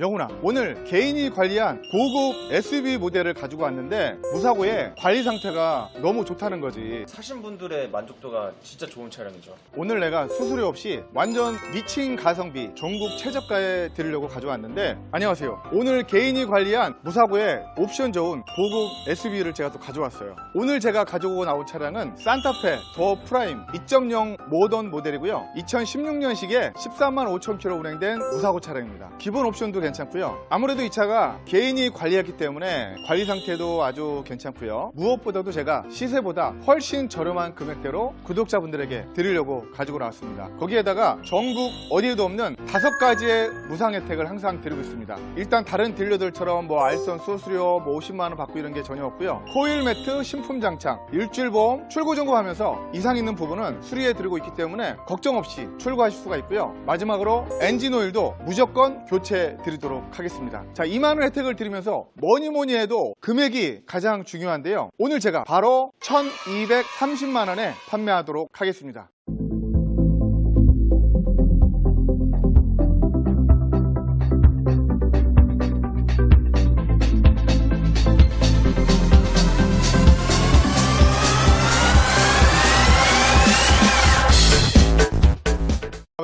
영훈아 오늘 개인이 관리한 고급 SUV 모델을 가지고 왔는데 무사고의 관리 상태가 너무 좋다는 거지. 사신 분들의 만족도가 진짜 좋은 차량이죠. 오늘 내가 수수료 없이 완전 미친 가성비 전국 최저가에 드리려고 가져왔는데 안녕하세요. 오늘 개인이 관리한 무사고의 옵션 좋은 고급 SUV를 제가 또 가져왔어요. 오늘 제가 가지고 나온 차량은 산타페 더 프라임 2.0 모던 모델이고요. 2016년식에 13만 5천 킬로 운행된 무사고 차량입니다. 기본 옵션도 괜찮 고요. 아무래도 이 차가 개인이 관리했기 때문에 관리 상태도 아주 괜찮고요. 무엇보다도 제가 시세보다 훨씬 저렴한 금액대로 구독자분들에게 드리려고 가지고 나왔습니다. 거기에다가 전국 어디에도 없는 다섯 가지의 무상 혜택을 항상 드리고 있습니다. 일단 다른 딜러들처럼 뭐 알선 수수료 뭐 50만 원 받고 이런 게 전혀 없고요. 코일 매트 신품 장착 일주일 보험 출고 점검하면서 이상 있는 부분은 수리해 드리고 있기 때문에 걱정 없이 출고하실 수가 있고요. 마지막으로 엔진 오일도 무조건 교체 드리도록 하겠습니다. 자 2만 원 혜택을 드리면서 뭐니 뭐니 해도 금액이 가장 중요한데요. 오늘 제가 바로 1230만 원에 판매하도록 하겠습니다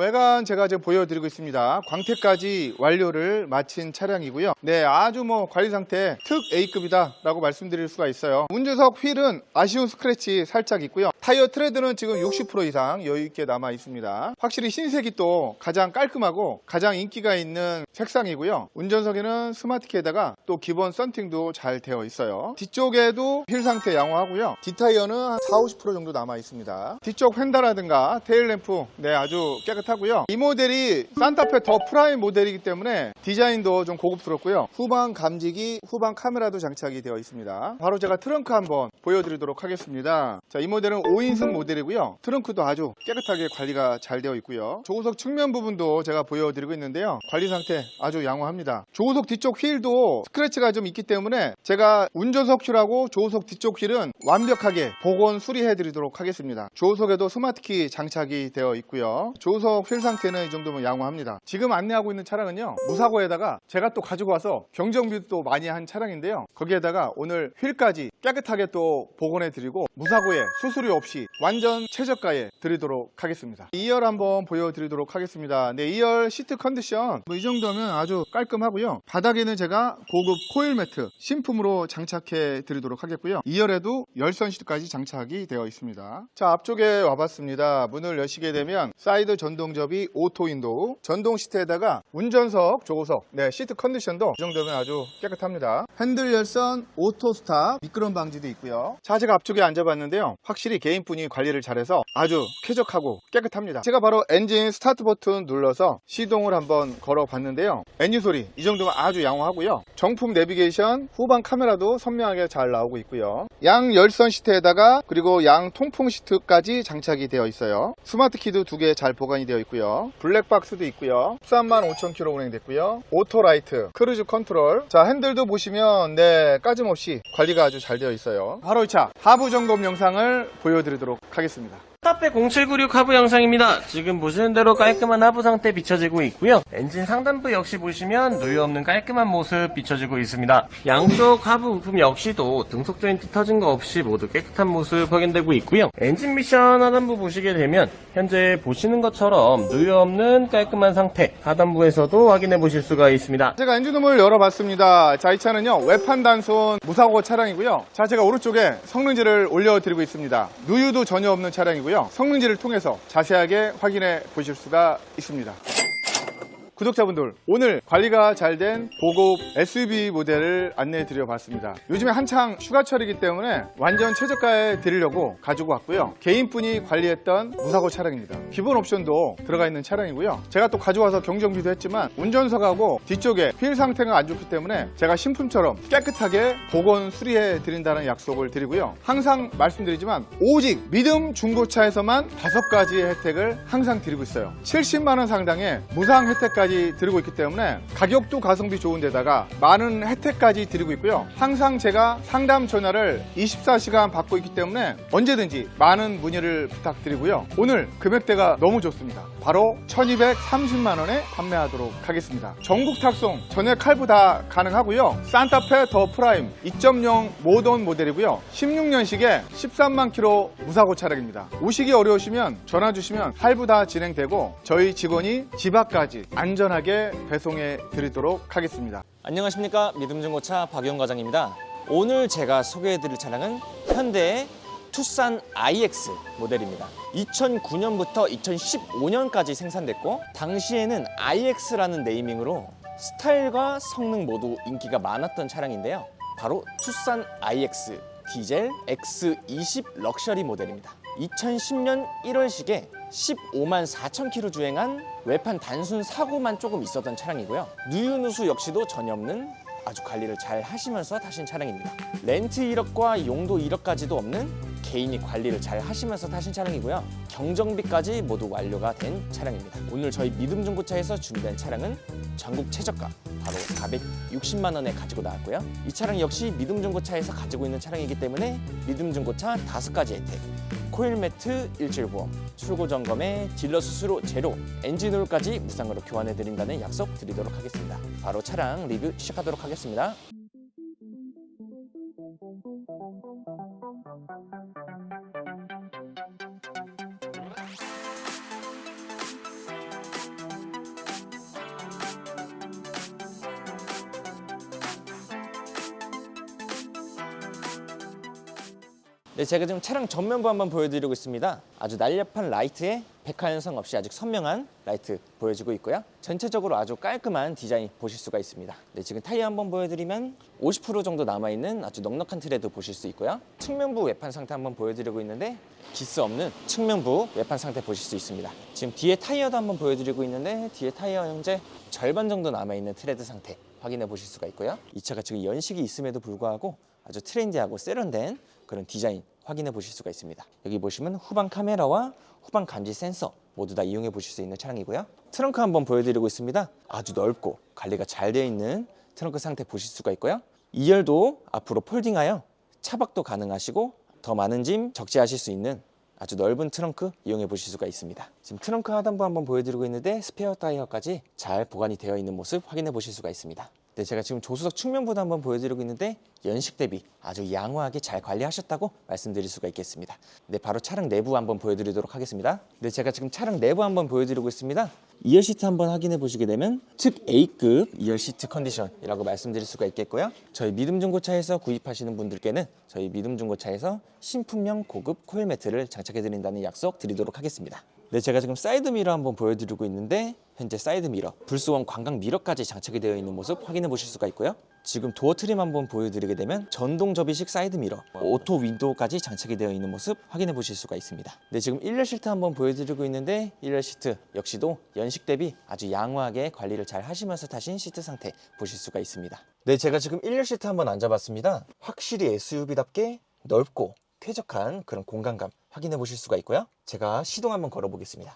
외관 제가 지금 보여드리고 있습니다. 광택까지 완료를 마친 차량이고요. 네, 아주 뭐 관리 상태 특 A급이다라고 말씀드릴 수가 있어요. 운전석 휠은 아쉬운 스크래치 살짝 있고요. 타이어 트레드는 지금 60% 이상 여유 있게 남아 있습니다. 확실히 흰색이 또 가장 깔끔하고 가장 인기가 있는 색상이고요. 운전석에는 스마트키에다가 또 기본 썬팅도 잘 되어 있어요. 뒤쪽에도 휠 상태 양호하고요. 뒷타이어는 한 4, 50% 정도 남아 있습니다. 뒤쪽 휀다라든가 테일램프 네 아주 깨끗하고 요. 이 모델이 산타페 더 프라임 모델이기 때문에 디자인도 좀 고급스럽고요. 후방 감지기, 후방 카메라도 장착이 되어 있습니다. 바로 제가 트렁크 한번 보여드리도록 하겠습니다. 자, 이 모델은 5인승 모델이고요. 트렁크도 아주 깨끗하게 관리가 잘 되어 있고요. 조우석 측면 부분도 제가 보여드리고 있는데요. 관리 상태 아주 양호합니다. 조우석 뒤쪽 휠도 스크래치가 좀 있기 때문에 제가 운전석 휠하고 조우석 뒤쪽 휠은 완벽하게 복원 수리해 드리도록 하겠습니다. 조우석에도 스마트키 장착이 되어 있고요. 조우석 휠 상태는 이 정도면 양호합니다. 지금 안내하고 있는 차량은요. 무사고에다가 제가 또 가지고 와서 경정비도 또 많이 한 차량인데요. 거기에다가 오늘 휠까지 깨끗하게 또 복원해 드리고 무사고에 수수료 없이 완전 최저가에 드리도록 하겠습니다. 2열 한번 보여드리도록 하겠습니다. 네, 2열 시트 컨디션 뭐 이 정도면 아주 깔끔하고요. 바닥에는 제가 고급 코일 매트 신품으로 장착해 드리도록 하겠고요. 2열에도 열선 시트까지 장착이 되어 있습니다. 자, 앞쪽에 와봤습니다. 문을 여시게 되면 사이드 전동 접이 오토 윈도우, 전동 시트에다가 운전석, 조우석, 네, 시트 컨디션도 이 정도면 아주 깨끗합니다. 핸들 열선, 오토 스탑, 미끄럼 방지도 있고요. 자, 제가 앞쪽에 앉아봤는데요. 확실히 개인분이 관리를 잘해서 아주 쾌적하고 깨끗합니다. 제가 바로 엔진 스타트 버튼 눌러서 시동을 한번 걸어봤는데요. 엔진 소리 이 정도면 아주 양호하고요. 정품 내비게이션, 후방 카메라도 선명하게 잘 나오고 있고요. 양 열선 시트에다가 그리고 양 통풍 시트까지 장착이 되어 있어요. 스마트 키도 두 개 잘 보관이 되어 있고 요. 블랙박스도 있고요. 13만 5천 킬로 운행됐고요. 오토라이트, 크루즈 컨트롤. 자, 핸들도 보시면 네, 까짐없이 관리가 아주 잘 되어 있어요. 바로 이 차 하부 점검 영상을 보여드리도록 하겠습니다. 타페 0796 하부 영상입니다. 지금 보시는 대로 깔끔한 하부 상태 비춰지고 있고요. 엔진 상단부 역시 보시면 누유 없는 깔끔한 모습 비춰지고 있습니다. 양쪽 하부 부품 역시도 등속 조인트 터진 거 없이 모두 깨끗한 모습 확인되고 있고요. 엔진 미션 하단부 보시게 되면 현재 보시는 것처럼 누유 없는 깔끔한 상태 하단부에서도 확인해 보실 수가 있습니다. 제가 엔진룸을 열어봤습니다. 자, 이 차는요, 외판 단손 무사고 차량이고요. 자, 제가 오른쪽에 성능지를 올려드리고 있습니다. 누유도 전혀 없는 차량이고요. 성능지를 통해서 자세하게 확인해 보실 수가 있습니다. 구독자분들 오늘 관리가 잘 된 고급 SUV 모델을 안내해 드려 봤습니다. 요즘에 한창 휴가철이기 때문에 완전 최저가에 드리려고 가지고 왔고요. 개인분이 관리했던 무사고 차량입니다. 기본 옵션도 들어가 있는 차량이고요. 제가 또 가져와서 경정비도 했지만 운전석하고 뒤쪽에 휠 상태가 안 좋기 때문에 제가 신품처럼 깨끗하게 복원 수리해 드린다는 약속을 드리고요. 항상 말씀드리지만 오직 믿음 중고차에서만 다섯 가지의 혜택을 항상 드리고 있어요. 70만원 상당의 무상 혜택까지 광택까지 드리고 있기 때문에 가격도 가성비 좋은 데다가 많은 혜택까지 드리고 있고요. 항상 제가 상담 전화를 24시간 받고 있기 때문에 언제든지 많은 문의를 부탁드리고요. 오늘 금액대가 너무 좋습니다. 바로 1230만 원에 판매하도록 하겠습니다. 전국 탁송, 전액 할부 다 가능하고요. 산타페 더 프라임 2.0 모던 모델이고요. 16년식에 13만 킬로 무사고 차량입니다. 오시기 어려우시면 전화 주시면 할부 다 진행되고 저희 직원이 집 앞까지 안 전하게 배송해 드리도록 하겠습니다. 안녕하십니까 믿음중고차 박영 과장입니다. 오늘 제가 소개해 드릴 차량은 현대의 투싼 iX 모델입니다. 2009년부터 2015년까지 생산됐고 당시에는 iX라는 네이밍으로 스타일과 성능 모두 인기가 많았던 차량인데요. 바로 투싼 iX 디젤 X20 럭셔리 모델입니다. 2010년 1월식에 15만 4천 킬로 주행한 외판 단순 사고만 조금 있었던 차량이고요. 누유누수 역시도 전혀 없는 아주 관리를 잘 하시면서 타신 차량입니다. 렌트 이력과 용도 이력까지도 없는 개인이 관리를 잘 하시면서 타신 차량이고요. 경정비까지 모두 완료가 된 차량입니다. 오늘 저희 믿음 중고차에서 준비한 차량은 전국 최저가 바로 460만 원에 가지고 나왔고요. 이 차량 역시 믿음 중고차에서 가지고 있는 차량이기 때문에 믿음 중고차 다섯 가지 혜택. 코일 매트 일주일 보험, 출고 점검에 딜러 수수료 제로, 엔진 오일까지 무상으로 교환해 드린다는 약속 드리도록 하겠습니다. 바로 차량 리뷰 시작하도록 하겠습니다. 네, 제가 지금 차량 전면부 한번 보여드리고 있습니다. 아주 날렵한 라이트에 백화 현상 없이 아주 선명한 라이트 보여지고 있고요. 전체적으로 아주 깔끔한 디자인 보실 수가 있습니다. 네, 지금 타이어 한번 보여드리면 50% 정도 남아있는 아주 넉넉한 트레드 보실 수 있고요. 측면부 외판 상태 한번 보여드리고 있는데 기스 없는 측면부 외판 상태 보실 수 있습니다. 지금 뒤에 타이어도 한번 보여드리고 있는데 뒤에 타이어 현재 절반 정도 남아있는 트레드 상태 확인해 보실 수가 있고요. 이 차가 지금 연식이 있음에도 불구하고 아주 트렌디하고 세련된 그런 디자인 확인해 보실 수가 있습니다. 여기 보시면 후방 카메라와 후방 감지 센서 모두 다 이용해 보실 수 있는 차량이고요. 트렁크 한번 보여드리고 있습니다. 아주 넓고 관리가 잘 되어 있는 트렁크 상태 보실 수가 있고요. 2열도 앞으로 폴딩하여 차박도 가능하시고 더 많은 짐 적재하실 수 있는 아주 넓은 트렁크 이용해 보실 수가 있습니다. 지금 트렁크 하단부 한번 보여드리고 있는데 스페어 타이어까지 잘 보관이 되어 있는 모습 확인해 보실 수가 있습니다. 네, 제가 지금 조수석 측면부도 한번 보여드리고 있는데 연식 대비 아주 양호하게 잘 관리하셨다고 말씀드릴 수가 있겠습니다. 네, 바로 차량 내부 한번 보여드리도록 하겠습니다. 네, 제가 지금 차량 내부 한번 보여드리고 있습니다. 2열 시트 한번 확인해 보시게 되면 특 A급 2열 시트 컨디션이라고 말씀드릴 수가 있겠고요. 저희 믿음 중고차에서 구입하시는 분들께는 저희 믿음 중고차에서 신품형 고급 코일 매트를 장착해 드린다는 약속 드리도록 하겠습니다. 네, 제가 지금 사이드 미러 한번 보여드리고 있는데 현재 사이드 미러, 불스원 광각 미러까지 장착이 되어 있는 모습 확인해 보실 수가 있고요. 지금 도어 트림 한번 보여드리게 되면 전동 접이식 사이드 미러, 오토 윈도우까지 장착이 되어 있는 모습 확인해 보실 수가 있습니다. 네, 지금 1열 시트 한번 보여드리고 있는데 1열 시트 역시도 연식 대비 아주 양호하게 관리를 잘 하시면서 타신 시트 상태 보실 수가 있습니다. 네, 제가 지금 1열 시트 한번 앉아봤습니다. 확실히 SUV답게 넓고 쾌적한 그런 공간감 확인해 보실 수가 있고요. 제가 시동 한번 걸어 보겠습니다.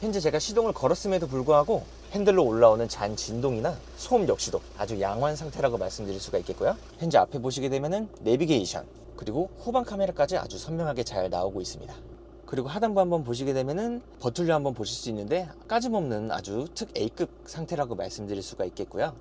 현재 제가 시동을 걸었음에도 불구하고 핸들로 올라오는 잔 진동이나 소음 역시도 아주 양호한 상태라고 말씀드릴 수가 있겠고요. 현재 앞에 보시게 되면은 내비게이션 그리고 후방 카메라까지 아주 선명하게 잘 나오고 있습니다. 그리고 하단부 한번 보시게 되면은 버툴류 한번 보실 수 있는데 까짐없는 아주 특 A급 상태라고 말씀드릴 수가 있겠고요.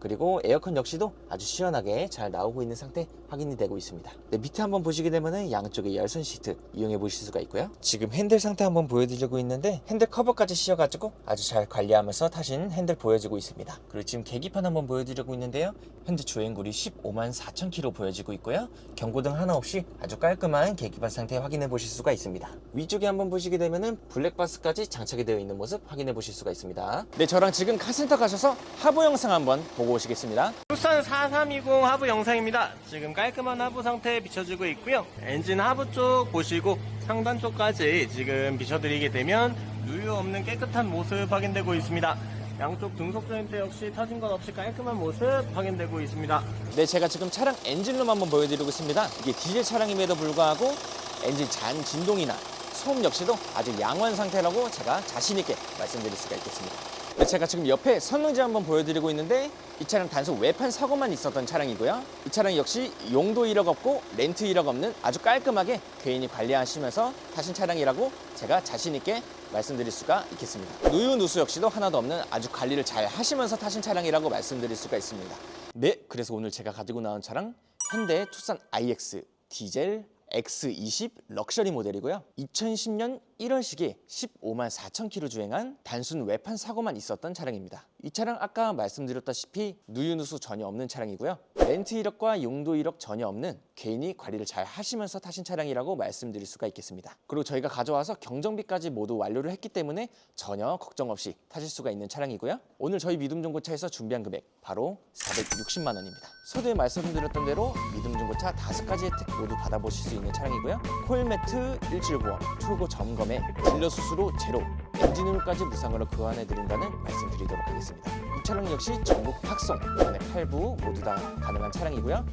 그리고 에어컨 역시도 아주 시원하게 잘 나오고 있는 상태 확인이 되고 있습니다. 네, 밑에 한번 보시게 되면은 양쪽에 열선 시트 이용해 보실 수가 있고요. 지금 핸들 상태 한번 보여드리고 있는데 핸들 커버까지 씌워가지고 아주 잘 관리하면서 타신 핸들 보여지고 있습니다. 그리고 지금 계기판 한번 보여드리고 있는데요. 현재 주행거리 15만 4천 킬로 보여지고 있고요. 경고등 하나 없이 아주 깔끔한 계기판 상태 확인해 보실 수가 있습니다. 위쪽에 한번 보시게 되면은 블랙박스까지 장착이 되어 있는 모습 확인해 보실 수가 있습니다. 네, 저랑 지금 카센터 가셔서 하부 영상 한번 보고 오시겠습니다. 투싼 4320 하부 영상입니다. 지금 깔끔한 하부 상태 비춰지고 있고요. 엔진 하부 쪽 보시고 상단 쪽까지 지금 비춰드리게 되면 누유 없는 깨끗한 모습 확인되고 있습니다. 양쪽 등속 조인트 역시 터진 것 없이 깔끔한 모습 확인되고 있습니다. 네, 제가 지금 차량 엔진룸 한번 보여드리고 있습니다. 이게 디젤 차량임에도 불구하고 엔진 잔 진동이나 소음 역시도 아주 양호한 상태라고 제가 자신 있게 말씀드릴 수가 있겠습니다. 네, 제가 지금 옆에 설명지 한번 보여드리고 있는데 이 차량 단순 외판 사고만 있었던 차량이고요. 이 차량 역시 용도 이력 없고 렌트 이력 없는 아주 깔끔하게 개인이 관리하시면서 타신 차량이라고 제가 자신 있게 말씀드릴 수가 있겠습니다. 누유 누수 역시도 하나도 없는 아주 관리를 잘 하시면서 타신 차량이라고 말씀드릴 수가 있습니다. 네, 그래서 오늘 제가 가지고 나온 차량 현대 투싼 iX 디젤 X20 럭셔리 모델이고요. 2010년 1월식에 15만 4천 킬로 주행한 단순 외판 사고만 있었던 차량입니다. 이 차량 아까 말씀드렸다시피 누유누수 전혀 없는 차량이고요. 렌트 이력과 용도 이력 전혀 없는 개인이 관리를 잘 하시면서 타신 차량이라고 말씀드릴 수가 있겠습니다. 그리고 저희가 가져와서 경정비까지 모두 완료를 했기 때문에 전혀 걱정 없이 타실 수가 있는 차량이고요. 오늘 저희 믿음중고차에서 준비한 금액 바로 460만 원입니다. 서두에 말씀드렸던 대로 믿음중고차 다섯 가지 혜택 모두 받아보실 수 있는 차량이고요. 코일매트 일주일 보험, 출고 점검에 딜러 수수료 제로, 엔진오일까지 무상으로 교환해 드린다는 말씀드리도록 하겠습니다. 이 차량 역시 전국 탁송, 이번에 8부 모두 다 가능 한 차량이고요.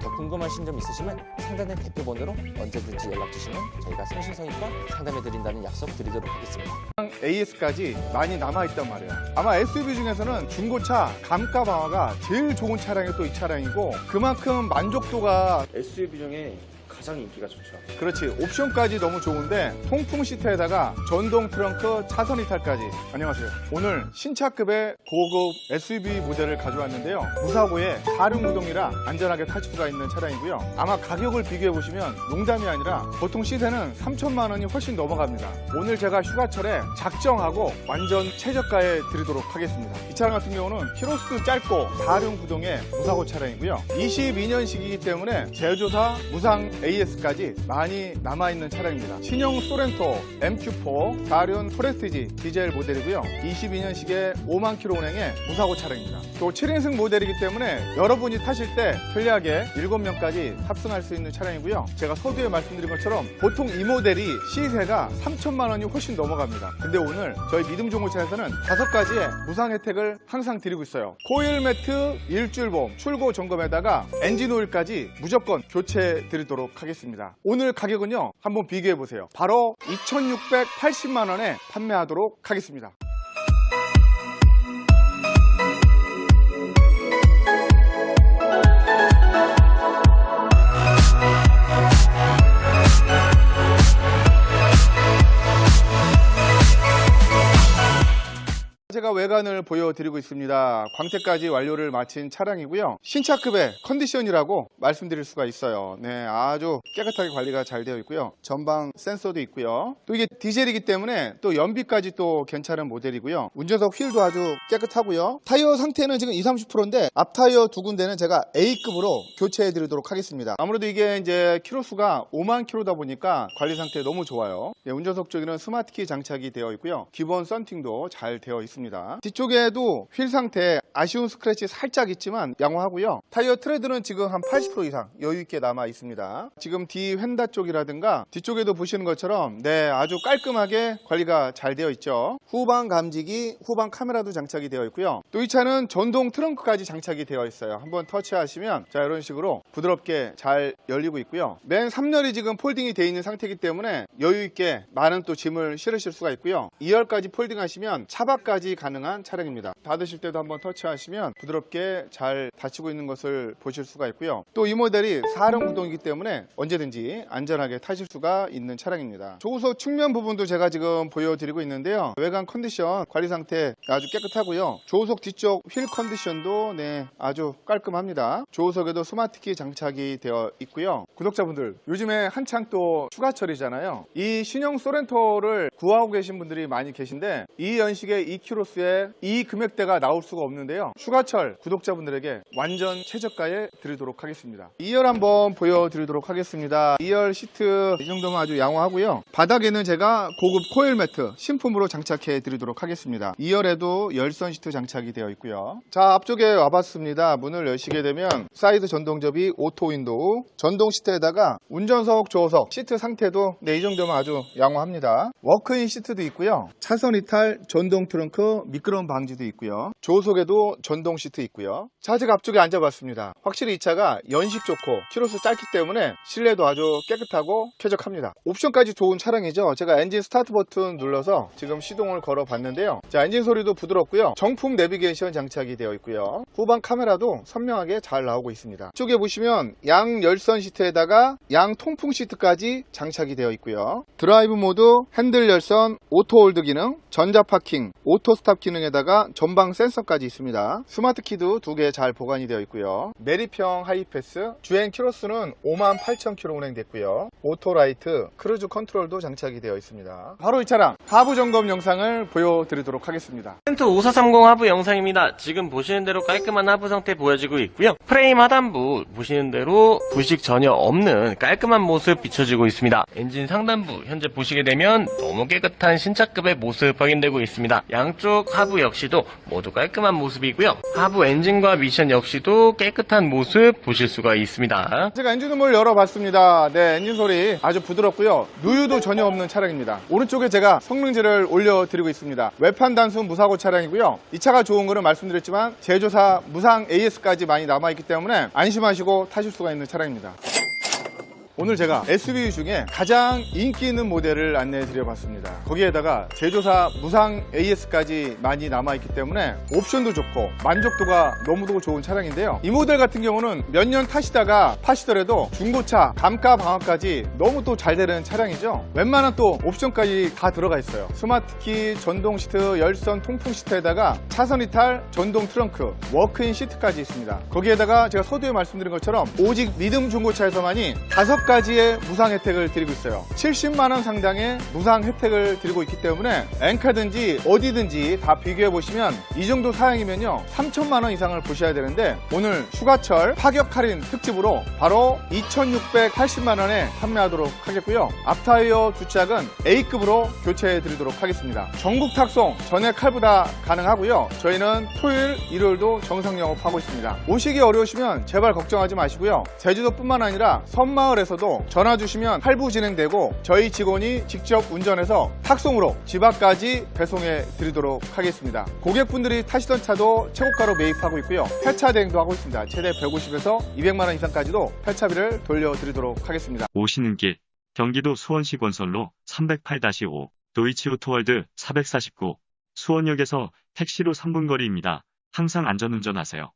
더 궁금하신 점 있으시면 상단의 대표번호로 언제든지 연락 주시면 저희가 성실성의껏 상담해 드린다는 약속 드리도록 하겠습니다. AS까지 많이 남아있단 말이에요. 아마 SUV 중에서는 중고차 감가 방어가 제일 좋은 차량이 또 이 차량이고 그만큼 만족도가 SUV 중에 가장 인기가 좋죠. 그렇지. 옵션까지 너무 좋은데 통풍 시트에다가 전동 트렁크 차선 이탈까지. 안녕하세요. 오늘 신차급의 고급 SUV 모델을 가져왔는데요. 무사고에 4륜 구동이라 안전하게 탈 수가 있는 차량이고요. 아마 가격을 비교해 보시면 농담이 아니라 보통 시세는 3천만 원이 훨씬 넘어갑니다. 오늘 제가 휴가철에 작정하고 완전 최저가에 드리도록 하겠습니다. 이 차량 같은 경우는 키로수도 짧고 4륜 구동의 무사고 차량이고요. 22년식이기 때문에 제조사 무상 AS까지 많이 남아있는 차량입니다. 신형 소렌토 MQ4 4륜 프레스티지 디젤 모델이고요. 22년식의 5만 킬로 운행의 무사고 차량입니다. 또 7인승 모델이기 때문에 여러분이 타실 때 편리하게 7명까지 탑승할 수 있는 차량이고요. 제가 서두에 말씀드린 것처럼 보통 이 모델이 시세가 3천만 원이 훨씬 넘어갑니다. 근데 오늘 저희 믿음 중고차에서는 다섯 가지의 무상 혜택을 항상 드리고 있어요. 코일 매트 일주일 보험 출고 점검에다가 엔진 오일까지 무조건 교체 드리도록 하겠습니다. 오늘 가격은요, 한번 비교해 보세요. 바로 2,680만 원에 판매하도록 하겠습니다. 제가 외관을 보여드리고 있습니다. 광택까지 완료를 마친 차량이고요. 신차급의 컨디션이라고 말씀드릴 수가 있어요. 네, 아주 깨끗하게 관리가 잘 되어 있고요. 전방 센서도 있고요. 또 이게 디젤이기 때문에 또 연비까지 또 괜찮은 모델이고요. 운전석 휠도 아주 깨끗하고요. 타이어 상태는 지금 20, 30%인데 앞 타이어 두 군데는 제가 A급으로 교체해 드리도록 하겠습니다. 아무래도 이게 이제 키로수가 5만 킬로다 보니까 관리 상태 너무 좋아요. 네, 운전석 쪽에는 스마트키 장착이 되어 있고요. 기본 썬팅도 잘 되어 있습니다. 뒤쪽에도 휠 상태 아쉬운 스크래치 살짝 있지만 양호하고요. 타이어 트레드는 지금 한 80% 이상 여유 있게 남아 있습니다. 지금 뒤 휀다 쪽이라든가 뒤쪽에도 보시는 것처럼 네 아주 깔끔하게 관리가 잘 되어 있죠. 후방 감지기, 후방 카메라도 장착이 되어 있고요. 또 이 차는 전동 트렁크까지 장착이 되어 있어요. 한번 터치하시면 자 이런 식으로 부드럽게 잘 열리고 있고요. 맨 3열이 지금 폴딩이 되어 있는 상태이기 때문에 여유 있게 많은 또 짐을 실으실 수가 있고요. 2열까지 폴딩하시면 차박까지 가능 한 차량입니다. 닫으실 때도 한번 터치하시면 부드럽게 잘 닫히고 있는 것을 보실 수가 있고요. 또 이 모델이 4륜 구동이기 때문에 언제든지 안전하게 타실 수가 있는 차량입니다. 조수석 측면 부분도 제가 지금 보여드리고 있는데요. 외관 컨디션 관리 상태 아주 깨끗하고요. 조수석 뒤쪽 휠 컨디션도 네 아주 깔끔합니다. 조수석에도 스마트키 장착이 되어 있고요. 구독자분들 요즘에 한창 또 휴가철이잖아요. 이 신형 소렌토를 구하고 계신 분들이 많이 계신데 이 연식의 이 키로수 에이 금액대가 나올 수가 없는데요. 휴가철 구독자분들에게 완전 최저가에 드리도록 하겠습니다. 2열 한번 보여드리도록 하겠습니다. 2열 시트 이 정도면 아주 양호하고요. 바닥에는 제가 고급 코일 매트 신품으로 장착해 드리도록 하겠습니다. 2열에도 열선 시트 장착이 되어 있고요. 자 앞쪽에 와봤습니다. 문을 여시게 되면 사이드 전동접이 오토 윈도우 전동 시트에다가 운전석 조석 시트 상태도 네 이 정도면 아주 양호합니다. 워크인 시트도 있고요. 차선 이탈 전동 트렁크 미끄럼 방지도 있고요. 조속에도 전동 시트 있고요. 좌측 앞쪽에 앉아봤습니다. 확실히 이 차가 연식 좋고 키로수 짧기 때문에 실내도 아주 깨끗하고 쾌적합니다. 옵션까지 좋은 차량이죠. 제가 엔진 스타트 버튼 눌러서 지금 시동을 걸어 봤는데요. 자, 엔진 소리도 부드럽고요. 정품 내비게이션 장착이 되어 있고요. 후방 카메라도 선명하게 잘 나오고 있습니다. 쪽에 보시면 양 열선 시트에다가 양 통풍 시트까지 장착이 되어 있고요. 드라이브 모드, 핸들 열선, 오토 홀드 기능, 전자 파킹, 오토 스탑 기능에다가 전방 센서까지 있습니다. 스마트 키도 두 개 잘 보관이 되어 있고요. 내리평 하이패스, 주행 키로수는 58,000km 운행됐고요. 오토 라이트, 크루즈 컨트롤도 장착이 되어 있습니다. 바로 이 차량 하부 점검 영상을 보여드리도록 하겠습니다. 센트 5430 하부 영상입니다. 지금 보시는 대로 깔끔한 하부 상태 보여지고 있고요. 프레임 하단부 보시는 대로 부식 전혀 없는 깔끔한 모습 비춰지고 있습니다. 엔진 상단부 현재 보시게 되면 너무 깨끗한 신차급의 모습 확인되고 있습니다. 양쪽 하부 역시도 모두 깔끔한 모습이고요. 하부 엔진과 미션 역시도 깨끗한 모습 보실 수가 있습니다. 제가 엔진음을 열어봤습니다. 네, 엔진 소리 아주 부드럽고요. 누유도 전혀 없는 차량입니다. 오른쪽에 제가 성능지를 올려드리고 있습니다. 외판 단순 무사고 차량이고요. 이 차가 좋은 거는 말씀드렸지만 제조사 무상 AS까지 많이 남아있기 때문에 안심하시고 타실 수가 있는 차량입니다. 오늘 제가 SUV 중에 가장 인기 있는 모델을 안내해 드려 봤습니다. 거기에다가 제조사 무상 AS까지 많이 남아있기 때문에 옵션도 좋고 만족도가 너무도 좋은 차량인데요. 이 모델 같은 경우는 몇 년 타시다가 파시더라도 중고차 감가 방어까지 너무 또 잘 되는 차량이죠. 웬만한 또 옵션까지 다 들어가 있어요. 스마트키, 전동 시트, 열선 통풍 시트에다가 차선 이탈, 전동 트렁크, 워크인 시트까지 있습니다. 거기에다가 제가 서두에 말씀드린 것처럼 오직 믿음 중고차에서만이 다섯 가지의 무상 혜택을 드리고 있어요. 70만 원 상당의 무상 혜택을 드리고 있기 때문에 엔카든지 어디든지 다 비교해 보시면 이 정도 사양이면요 3천만 원 이상을 보셔야 되는데 오늘 휴가철 파격 할인 특집으로 바로 2,680만 원에 판매하도록 하겠고요. 앞타이어 두 짝은 A급으로 교체해 드리도록 하겠습니다. 전국 탁송 전액 할부다 가능하고요. 저희는 토요일, 일요일도 정상 영업하고 있습니다. 오시기 어려우시면 제발 걱정하지 마시고요. 제주도뿐만 아니라 섬마을에서 도 전화 주시면 할부 진행되고 저희 직원이 직접 운전해서 탁송으로 집 앞까지 배송해 드리도록 하겠습니다. 고객분들이 타시던 차도 최고가로 매입하고 있고요. 폐차 대행도 하고 있습니다. 최대 150에서 200만 원 이상까지도 폐차비를 돌려드리도록 하겠습니다. 오시는 길 경기도 수원시 건설로 308-5 도이치 오토월드 449 수원역에서 택시로 3분 거리입니다. 항상 안전운전하세요.